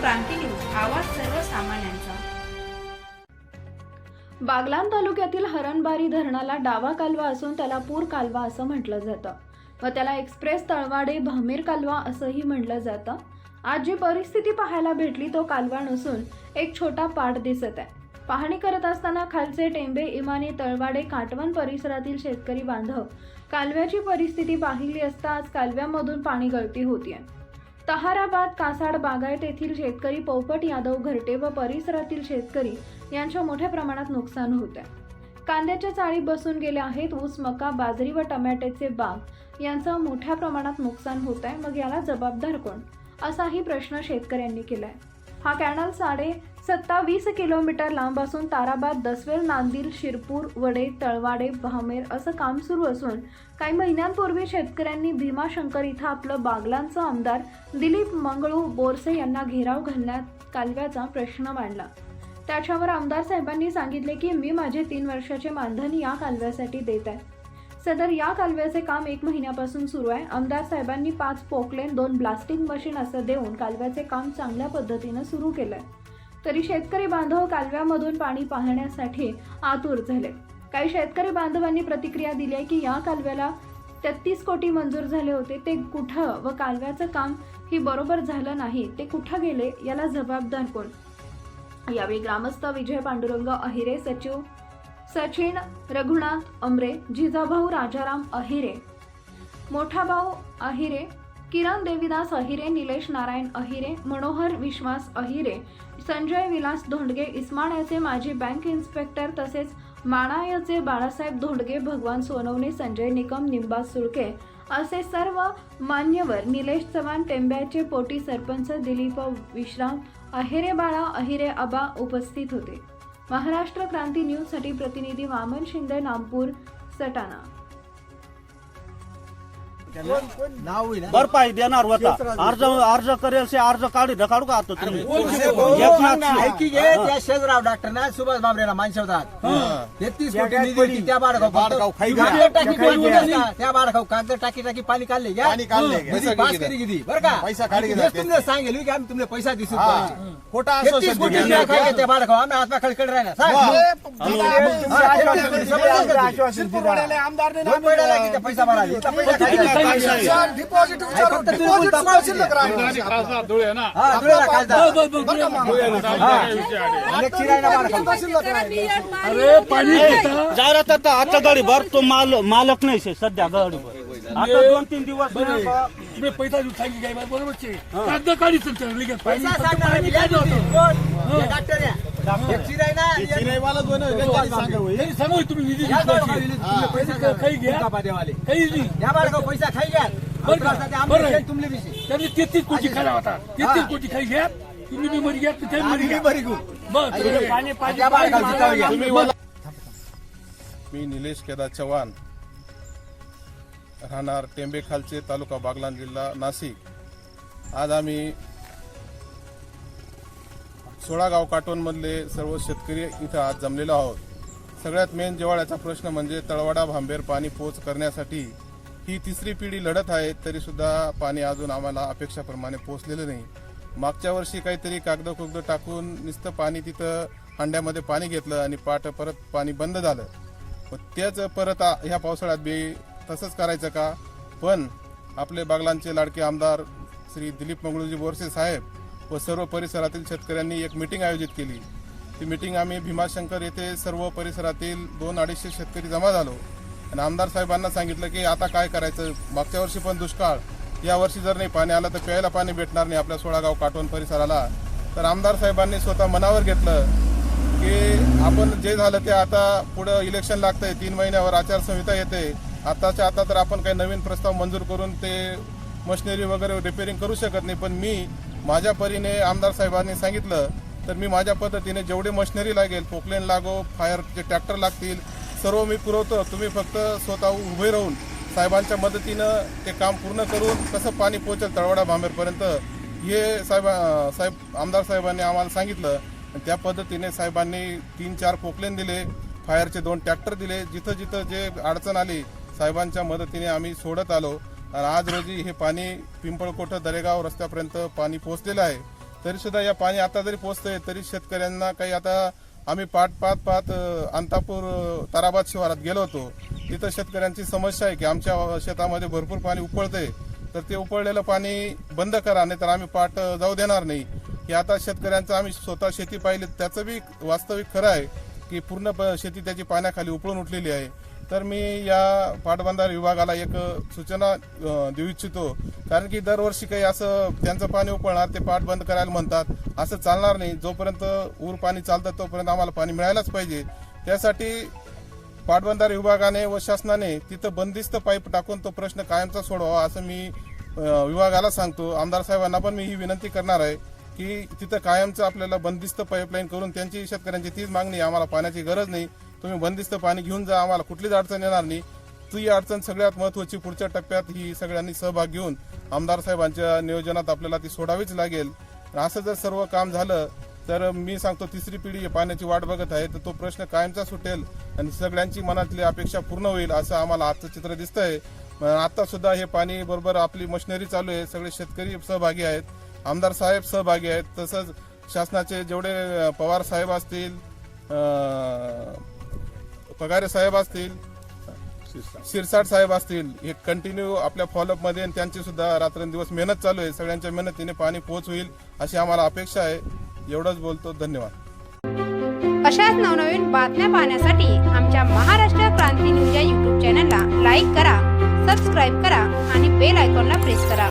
क्रांती news आवाज सर्वसामान्यांचा. बागलाण तालुक्यातील हरणबारी धरणाला डावा कालवा असून त्याला पूर कालवा असं म्हटलं जातं व त्याला एक्सप्रेस तळवाडे भामीर कालवा असंही म्हटलं जातं. आज जी परिस्थिती पाहायला भेटली तो कालवा नसून एक छोटा पाट दिसत आहे. पाहणी करत असताना खालचे टेंबे इमानी तळवाडे काटवण परिसरातील शेतकरी बांधव कालव्याची परिस्थिती पाहिली असता आज कालव्यामधून पाणी गळती होतीये. तहाराबाद कासाड बागायत येथील शेतकरी पोपट यादव घरटे व परिसरातील शेतकरी यांच्या मोठ्या प्रमाणात नुकसान होत आहे. कांद्याच्या चाळी बसून गेल्या आहेत ऊस मका बाजरी व टमॅट्याचे बाग. यांचं मोठ्या प्रमाणात नुकसान होत आहे. मग याला जबाबदार कोण? असाही प्रश्न शेतकऱ्यांनी केलाय. हा कॅनल साडे सत्तावीस किलोमीटर लांब असून ताराबाद दसवेल नांदिल शिरपूर वडे तळवाडे भामेर असं काम सुरू असून काही महिन्यांपूर्वी शेतकऱ्यांनी भीमाशंकर इथं आपलं बागलांचं आमदार दिलीप मंगळू बोरसे यांना घेराव घालण्यात कालव्याचा प्रश्न मांडला. त्याच्यावर आमदार साहेबांनी सांगितले की मी माझे तीन वर्षाचे मानधन या कालव्यासाठी देत आहे. सदर या कालव्याचे काम एक महिन्यापासून सुरू आहे. आमदार साहेबांनी पाच पोकलेन दोन ब्लास्टिंग मशीन असं देऊन कालव्याचे काम चांगल्या पद्धतीनं सुरू केलं आहे तरी शेतकरी बांधव कालव्यामधून पाणी पाहण्यासाठी आतुर झाले. काही शेतकरी बांधवांनी प्रतिक्रिया दिली आहे की या कालव्याला तेहतीस कोटी मंजूर झाले होते. ते कुठं व कालव्याचं काम ही बरोबर झालं नाही. ते कुठं गेले याला जबाबदार कोण? यावेळी ग्रामस्थ विजय पांडुरंग अहिरे सचिव सचिन रघुनाथ अमरे जिजाभाऊ राजाराम अहिरे मोठा भाऊ अहिरे किरण देविदास अहिरे निलेश नारायण अहिरे मनोहर विश्वास अहिरे संजय विलास धोंडगे इस्माण्याचे माजी बँक इन्स्पेक्टर तसेच माणायाचे बाळासाहेब धोंडगे भगवान सोनवणे संजय निकम निंबा सुळके असे सर्व मान्यवर निलेश चव्हाण टेंब्याचे पोटी सरपंच दिलीप विश्राम अहिरे बाळा अहिरे आबा उपस्थित होते. महाराष्ट्र क्रांती न्यूजसाठी प्रतिनिधी वामन शिंदे नामपूर सटाणा. भरपाई देणार होता. अर्ज अर्ज करेल से अर्ज काढू काढू का आता तुम्ही? त्या शेजराव डॉक्टरना सुभाष बाबरेला मानशवतात तेहतीस कोटी निधी होती त्या बाळगाव? त्या बाळगाव कागद टाकी टाकी पाणी काढले घ्या. पैसा करी किती बरं का? पैसा काढी. तुमले सांगेल की आम्ही तुमले पैसा दिसू. खोटा त्या बाळगाव आम्ही आत्मा खडखड महिन्याला किती पैसा भरायला? पैसा हा. हा. हा. एक चिरायला बाळगाव. जरा तर आता गाडी भर तो माल मालक नाही शे सध्या गाडीवर आता दोन तीन दिवस? तुम्ही पैसा देऊन सांगितलं बरोबर काढी पैसा डॉक्टर सांगा तुम्ही निधी हा. काही घ्या. नाही पैसा खाई घ्या. तुमले त्यांनी तेहतीस कोटी खाला होता. तेहतीस कोटी खाई घ्या. तुम्ही बी मरी घ्या ते मरी घ्या. तुम्ही मला- मी निलेश केदार चव्हाण राहणार टेंबेखालचे तालुका बागलान जिल्हा नाशिक. आज आम्ही सोळा गाव काटोनमधले सर्व शेतकरी इथं आज जमलेलो आहोत. सगळ्यात मेन जिव्हाळ्याचा प्रश्न म्हणजे तळवाडा भांबेर पाणी पोच करण्यासाठी. ही तिसरी पिढी लढत आहे तरी सुद्धा पाणी अजून आम्हाला अपेक्षाप्रमाणे पोचलेलं नाही. मागच्या वर्षी काहीतरी कागद कुगद टाकून नुसतं पाणी तिथं हांड्यामध्ये पाणी घेतलं आणि पाट परत पाणी बंद झालं. त्याच परत आ- ह्या पावसाळ्यात बी तसंच करायचं का? पण आपले बागलांचे लाडके आमदार श्री दिलीप मंगळूजी बोरसे साहेब व सर्व परिसरातील शेतकऱ्यांनी एक मिटिंग आयोजित केली. ती मिटिंग आम्ही भीमाशंकर येथे सर्व परिसरातील दोन अडीचशे शेतकरी जमा झालो. आणि आमदार साहेबांना सांगितलं की आता काय करायचं? मागच्या वर्षी पण दुष्काळ. या वर्षी जर नाही पाणी आलं तर प्यायला पाणी भेटणार नाही आपल्या सोळागाव काटोन परिसराला. तर आमदार साहेबांनी स्वतः मनावर घेतलं की आपण जे झालं ते आता पुढं इलेक्शन लागतंय. तीन महिन्यावर आचारसंहिता येते. आताच्या आता तर आपण काही नवीन प्रस्ताव मंजूर करून ते मशिनरी वगैरे रिपेअरिंग करू शकत नाही. पण मी माझ्या परीने आमदार साहेबांनी सांगितलं तर मी माझ्या पद्धतीने जेवढी मशिनरी लागेल पोकलेन लागो फायरचे ट्रॅक्टर लागतील सर्व मी पुरवतो. तुम्ही फक्त स्वतः उभे राहून साहेबांच्या मदतीनं ते काम पूर्ण करून कसं पाणी पोहोचेल तळवडा भांबेरपर्यंत हे साहेब साहेब आमदार साहेबांनी आम्हाला सांगितलं. आणि त्या पद्धतीने साहेबांनी तीन चार पोकलेन दिले फायरचे दोन ट्रॅक्टर दिले. जिथं जिथं जे अडचण आली साहेबांच्या मदतीने आम्ही सोडत आलो. आणि आज रोजी हे पाणी पिंपळकोट दरेगाव रस्त्यापर्यंत पाणी पोहोचलेलं आहे. तरी सुद्धा या पाणी आता जरी पोहोचतंय तरी शेतकऱ्यांना काही आता आम्ही पाठ पाहत पाहत अंतापूर ताराबाद शिवारात गेलो होतो. तिथं शेतकऱ्यांची समस्या आहे की आमच्या शेतामध्ये भरपूर पाणी उकळतंय. तर ते उकळलेलं पाणी बंद करा नाही तर आम्ही पाठ जाऊ देणार नाही. की आता शेतकऱ्यांचं आम्ही स्वतः शेती पाहिली त्याचं बी वास्तविक खरं आहे की पूर्ण प- शेती त्याची पाण्याखाली उपळून उठलेली आहे. तर मी या पाटबंधारे विभागाला एक सूचना देऊ इच्छितो. कारण की दरवर्षी काही असं त्यांचं पाणी उपळणार ते पाट बंद करायला म्हणतात. असं चालणार नाही. जोपर्यंत ऊर पाणी चालतं तोपर्यंत आम्हाला पाणी मिळायलाच पाहिजे. त्यासाठी पाटबंधारे विभागाने व शासनाने तिथं बंदिस्त पाईप टाकून तो प्रश्न कायमचा सोडवावा असं मी विभागाला सांगतो. आमदार साहेबांना पण मी ही विनंती करणार आहे की तिथं कायमचं आपल्याला बंदिस्त पाईपलाईन करून त्यांची शेतकऱ्यांची तीच मागणी आम्हाला पाण्याची गरज नाही. तुम्ही बंदिस्त पाणी घेऊन जा आम्हाला कुठलीच अडचण येणार नाही. ती अडचण सगळ्यात महत्वाची पुढच्या टप्प्यात ही सगळ्यांनी सहभाग घेऊन आमदार साहेबांच्या नियोजनात आपल्याला ती सोडावीच लागेल. असं जर सर्व काम झालं तर मी सांगतो तिसरी पिढी पाण्याची वाट बघत आहे तर तो प्रश्न कायमचा सुटेल आणि सगळ्यांची मनातली अपेक्षा पूर्ण होईल असं आम्हाला आजचं चित्र दिसतंय. आता सुद्धा हे पाणी बरोबर आपली मशिनरी चालू आहे सगळे शेतकरी सहभागी आहेत आमदार साहेब सहभागी आहेत तसंच शासनाचे जेवढे पवार साहेब असतील पगारे साहेब असतील शिरसाट साहेब असतील हे कंटिन्यू आपल्या फॉलोअपमध्ये आणि त्यांची सुद्धा रात्रंदिवस मेहनत चालू आहे. सगळ्यांच्या मेहनतीने पाणी पोहोच होईल अशी आम्हाला अपेक्षा आहे. एवढंच बोलतो. धन्यवाद. अशाच नवनवीन बातम्या पाहण्यासाठी आमच्या महाराष्ट्र क्रांती न्यूज या युट्यूब चॅनलला लाईक करा सबस्क्राईब करा आणि बेल आयकॉनला प्रेस करा.